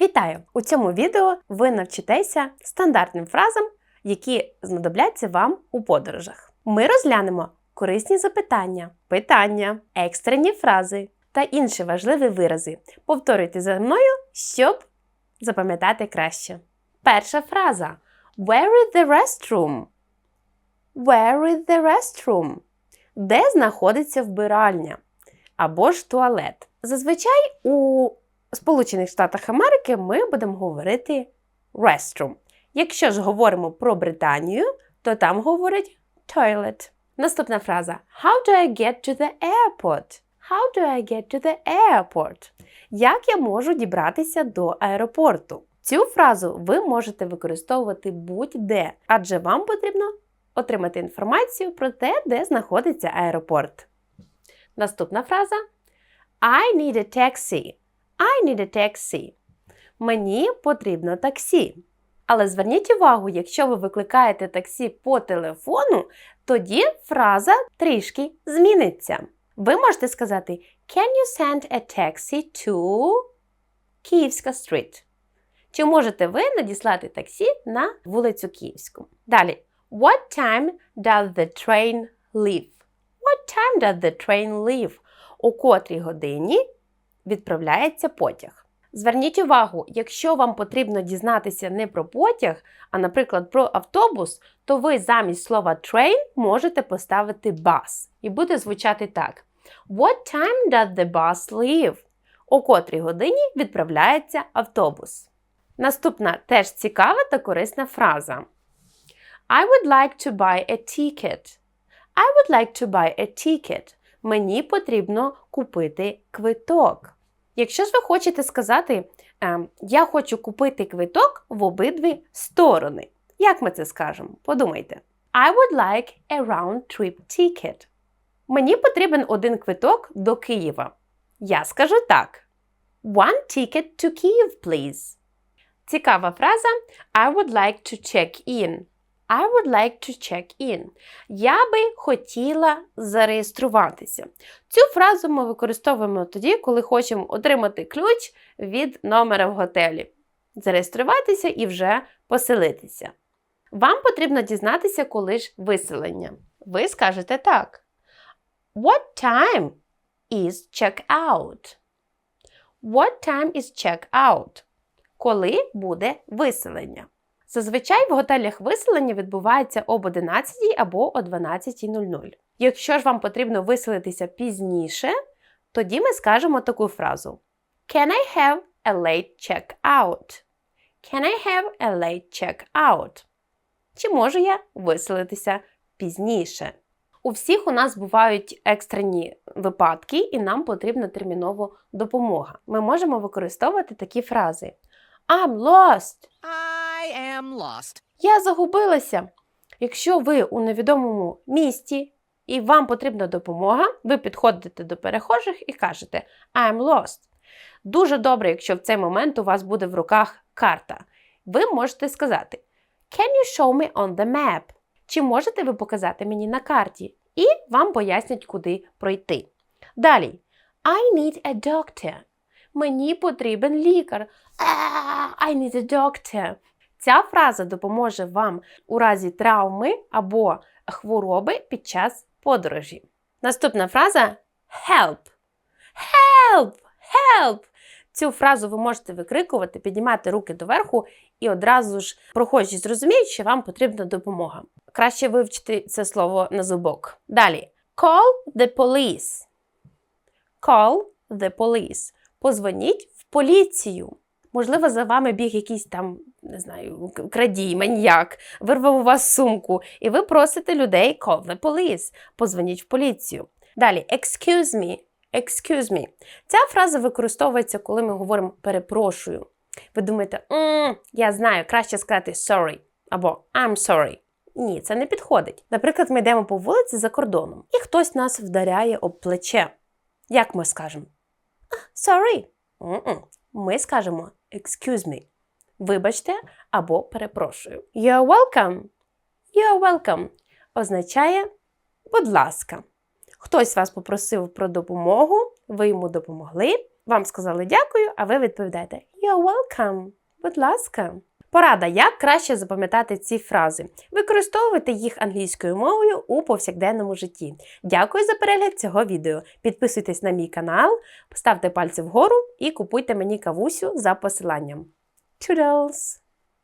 Вітаю! У цьому відео ви навчитеся стандартним фразам, які знадобляться вам у подорожах. Ми розглянемо корисні запитання, питання, екстрені фрази та інші важливі вирази. Повторюйте за мною, щоб запам'ятати краще. Перша фраза Where is the restroom? Where is the restroom? Де знаходиться вбиральня або ж туалет? Зазвичай у Сполучених Штатах Америки ми будемо говорити restroom. Якщо ж говоримо про Британію, то там говорять toilet. Наступна фраза How do I get to the airport? How do I get to the airport? Як я можу дібратися до аеропорту? Цю фразу ви можете використовувати будь-де, адже вам потрібно отримати інформацію про те, де знаходиться аеропорт. Наступна фраза I need a taxi. I need a taxi. Мені потрібно таксі. Але зверніть увагу, якщо ви викликаєте таксі по телефону, тоді фраза трішки зміниться. Ви можете сказати Can you send a taxi to Київська Street? Чи можете ви надіслати таксі на вулицю Київську? Далі. What time does the train leave? What time does the train leave? У котрій годині відправляється потяг. Зверніть увагу, якщо вам потрібно дізнатися не про потяг, а, наприклад, про автобус, то ви замість слова train можете поставити bus. І буде звучати так: What time does the bus leave? У котрій годині відправляється автобус. Наступна теж цікава та корисна фраза. I would like to buy a ticket. I would like to buy a ticket. Мені потрібно купити квиток. Якщо ж ви хочете сказати, ем, я хочу купити квиток в обидві сторони. Як ми це скажемо? Подумайте. I would like a round-trip ticket. Мені потрібен один квиток до Києва. Я скажу так. One ticket to Kyiv, please. Цікава фраза I would like to check in. I would like to check in. Я би хотіла зареєструватися. Цю фразу ми використовуємо тоді, коли хочемо отримати ключ від номера в готелі. Зареєструватися і вже поселитися. Вам потрібно дізнатися, коли ж виселення. Ви скажете так. What time is check out? What time is check out? Коли буде виселення? Зазвичай в готелях виселення відбувається об 11 або о 12.00. Якщо ж вам потрібно виселитися пізніше, тоді ми скажемо таку фразу: Can I have a late check-out? Can I have a late check-out? Чи можу я виселитися пізніше? У всіх у нас бувають екстрені випадки, і нам потрібна термінова допомога. Ми можемо використовувати такі фрази: I'm lost! I am lost. Я загубилася. Якщо ви у невідомому місті і вам потрібна допомога, ви підходите до перехожих і кажете I'm lost. Дуже добре, якщо в цей момент у вас буде в руках карта. Ви можете сказати Can you show me on the map? Чи можете ви показати мені на карті? І вам пояснять, куди пройти. Далі. I need a doctor. Мені потрібен лікар. I need a doctor. Ця фраза допоможе вам у разі травми або хвороби під час подорожі. Наступна фраза help. Help! Help! Цю фразу ви можете викрикувати, піднімати руки доверху, і одразу ж прохожі зрозуміють, що вам потрібна допомога. Краще вивчити це слово на зубок. Далі. Call the police. Call the police. Позвоніть в поліцію. Можливо, за вами біг якийсь там, не знаю, крадій, маньяк, вирвав у вас сумку, і ви просите людей call the police, позвоніть в поліцію. Далі, excuse me, excuse me. Ця фраза використовується, коли ми говоримо перепрошую. Ви думаєте, «М, я знаю, краще сказати sorry або I'm sorry. Ні, це не підходить. Наприклад, ми йдемо по вулиці за кордоном, і хтось нас вдаряє об плече. Як ми скажемо? Sorry. М-м. Ми скажемо excuse me. Вибачте або перепрошую. You're welcome. You're welcome означає будь ласка. Хтось вас попросив про допомогу, ви йому допомогли, вам сказали дякую, а ви відповідаєте You're welcome. Будь ласка. Порада, як краще запам'ятати ці фрази. Використовуйте їх англійською мовою у повсякденному житті. Дякую за перегляд цього відео. Підписуйтесь на мій канал, ставте пальці вгору і купуйте мені кавусю за посиланням. Toodles!